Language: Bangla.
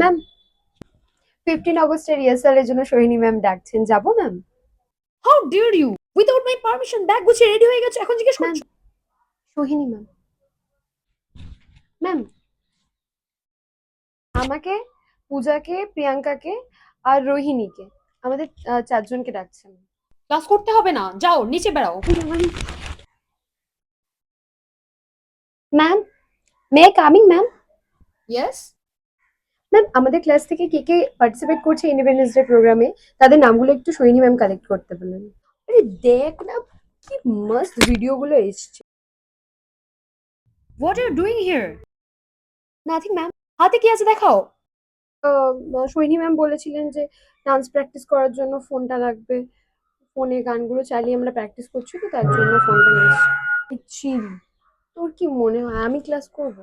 ম্যাম ফিফটিন অগস্টের রিহার্সালের জন্য সোহিনী ম্যাম ডাকছেন। যাব ma'am how dare you without my permission bag গুছিয়ে রেডি হয়ে গেছে এখন জিজ্ঞেস করছ? সোহিনী ম্যাম ম্যাম আমাকে পূজাকে প্রিয়াঙ্কাকে আর রোহিণীকে আমাদের আহ, চারজনকে ডাকছেন। ক্লাস করতে হবে না যাও নিচে বেড়াও। Ma'am may coming ma'am yes ma'am আমাদের ক্লাস থেকে কে কে পার্টিসিপেট করছে ইন্ডিপেন্ডেন্স ডে প্রোগ্রামে তাদের নামগুলো একটু সোহিনী ম্যাম কালেক্ট করতে বলেন। আরে দেখ না কি মস্ত ভিডিওগুলো এসছে। What are doing here nothing ma'am হাতে কি আছে দেখাও। সোহিনী ম্যাম বলেছিলেন যে ডান্স প্র্যাকটিস করার জন্য ফোনটা লাগবে। ফোনে গানগুলো চালিয়ে আমরা প্র্যাকটিস করছি তো তার জন্য ফোনটা নিয়ে এসেছি। তোর কি মনে হয়? আমি ক্লাস করব?